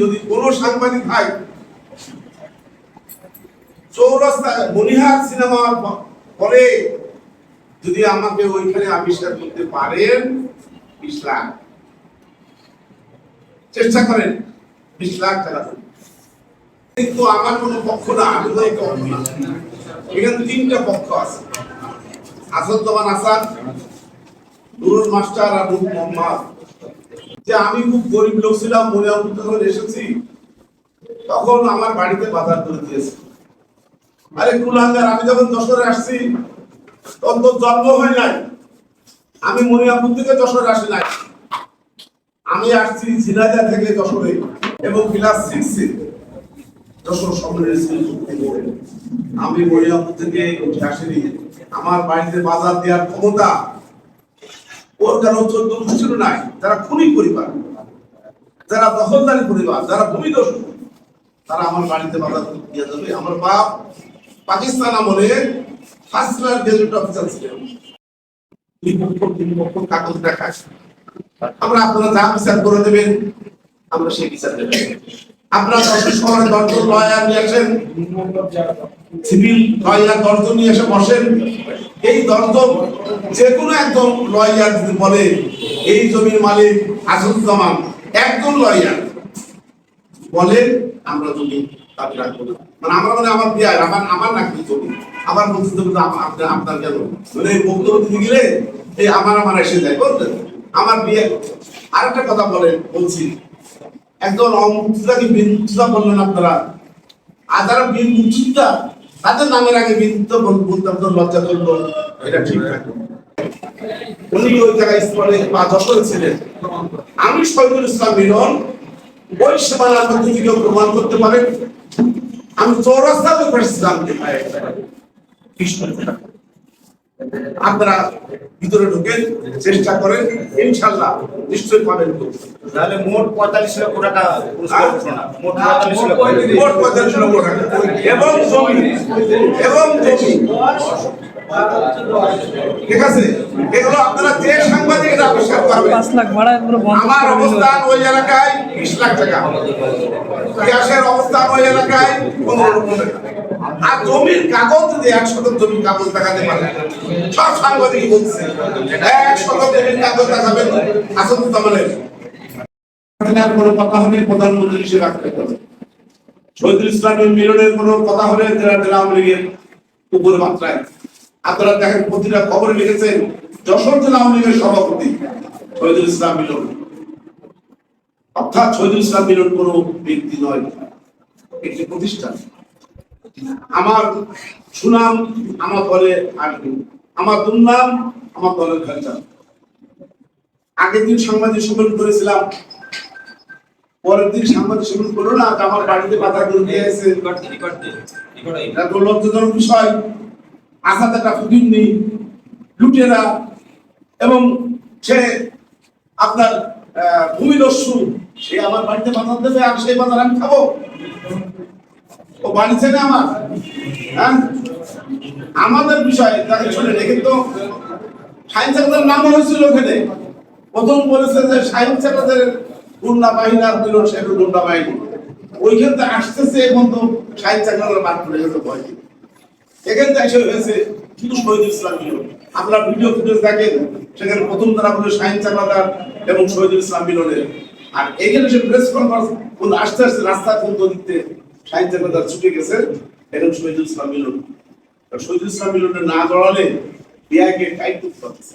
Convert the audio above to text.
যদি কোনো সাংবাদিক ভাই চৌরাস্তা মনিহার সিনেমার পরে যদি আমাকে ওইখানে আবিষ্কার করতে পারেন, বিশ লাখ। চেষ্টা করেন, বিশ লাখ টাকা কিন্তু আমার কোনো পক্ষ না, আমি। এখানে তিনটা পক্ষ আছে। আসাদুজ্জামান আসাদ, নুরুল মাস্টার আর মোহাম্মদ। যে আমি খুব গরিব লোক ছিলাম মনিয়াপুর যখন এসেছি। তখন আমার বাড়িতে বাজার করে দিয়েছে। আরে কুলাঙ্গার, আমি যখন যশোরে আসছি, তখন তো জন্ম হয় নাই। আমি মনিয়াপুর থেকে যশোরে আসি নাই। আমি আসছি ঝিনাইদা থেকে যশোরে এবং ক্লাস সিক্সে যশোর সম্মেলন স্কুল। আমি মনিয়াপুর থেকে উঠে আসিনি। আমার বাড়িতে বাজার দেওয়ার ক্ষমতা ওর কারণ চোদ্দ নাই। যারা খুনি পরিবার, যারা দখলদারি পরিবার, যারা ভূমিদস্যু তারা আমার বাড়িতে বাধা দিয়ে যাবে। আমার বাপ পাকিস্তান আমলে ফার্স্ট ক্লাস গেজেট অফিসার ছিলেন। কাগজ দেখায়? আমরা আপনারা যা বিচার করে দেবেন, আমরা সেই বিচার দেব আপনারা আমরা জমি মানে আমরা মানে আমার আমার নাকি জমি। আমার হবে আপনার কেন? মানে এই বক্তব্য গেলে, এই আমার আমার এসে যায়, বুঝলেন? আমার বিয়ে আরেকটা কথা বলেন, বলছি। একজন অমুক্তিদাকে বিন মুক্তিদা বললেন আপনারা? আর যারা তাদের নামের আগে বিন তো বল- বলতে আপনার লজ্জা করল। এটা ঠিক না। উনি ওই জায়গায় স্থলে বা যশোরে ছিলেন আমি শহীদুল ইসলাম মিলন, ওই সীমানার মধ্যে থেকে প্রমাণ করতে পারেন, আমি করেছিলাম আপনারা ভিতরে ঢুকেন চেষ্টা করেন ইনশাল্লাহ নিশ্চয়ই পাবেন তাহলে মোট পঁয়তাল্লিশ লক্ষ টাকা মোট পঁয়তাল্লিশ লক্ষ মোট পঁয়তাল্লিশ লক্ষ টাকা। এবং জমি এবং জমি। ঠিক আছে? এগুলো আপনারা যে সাংবাদিকরা আবিষ্কার করবেন। পাঁচ লাখ ভাড়া পুরো বন্ধ আমার অবস্থান ওই এলাকায় বিশ লাখ টাকা। গ্যাসের অবস্থান ওই এলাকায় পনেরো লক্ষ টাকা। আর জমির কাগজ এক কাগজ দেখাতে সব সাংবাদিক বলছে, এক কাগজ দেখাবেন কোনো কথা হলে প্রধানমন্ত্রী হিসেবে ইসলামের মিলনের কোনো কথা হলে জেলা জেলা আওয়ামী উপরে মাত্রায়। আপনারা দেখেন, প্রতিটা খবরে লিখেছেন যশোর জেলা আওয়ামী সভাপতি ইসলাম মিলন। অর্থাৎ শহীদুল ইসলাম মিলন কোনো ব্যক্তি নয় একটি প্রতিষ্ঠান। আমার সুনাম আমার দলে আসবে। আমার দুর্নাম আমার দলের খেলটা আগের দিন সাংবাদিক সম্মেলন করেছিলাম। পরের দিন সাংবাদিক সম্মেলন করল না আমার বাড়িতে বাধা করে দিয়ে এসে লজ্জাজনক বিষয়। আসাদ একটা ফকিরনি লুটেরা এবং সে আপনার আহ, ভূমিদস্যু সে আমার বাড়িতে বাজার দেবে আর সেই বাজার আমি খাব। বাড়িছে না আমার? হ্যাঁ? আমাদের বিষয় তাকে শুনে রেখে তো সেক্রেটার নাম হয়েছিল ওখানে। প্রথম বলেছে যে সেক্রেটারের গুন্ডা বাহিনী আর মিলন শেখের গুন্ডা বাহিনী। ওইখান থেকে আসতেছে এখন তো বাদ পড়ে গেছে ভয় এখান থেকে এসে হয়েছে শুধু শহীদুল ইসলাম আপনারা ভিডিও ফুটেজ দেখেন, সেখানে প্রথম তারা বলে সাইন্স সেক্রেটার এবং শহীদুল ইসলাম মিলনের। আর এখানে সে প্রেস কনফারেন্স কোন আস্তে আস্তে রাস্তা পর্যন্ত দিতে সাইন্স সেক্রেটার ছুটে গেছে। এখন শহীদুল ইসলাম মিলন। শহীদুল ইসলাম মিলনের না জড়ালে বিয়াকে টাইট করতে পারতেছে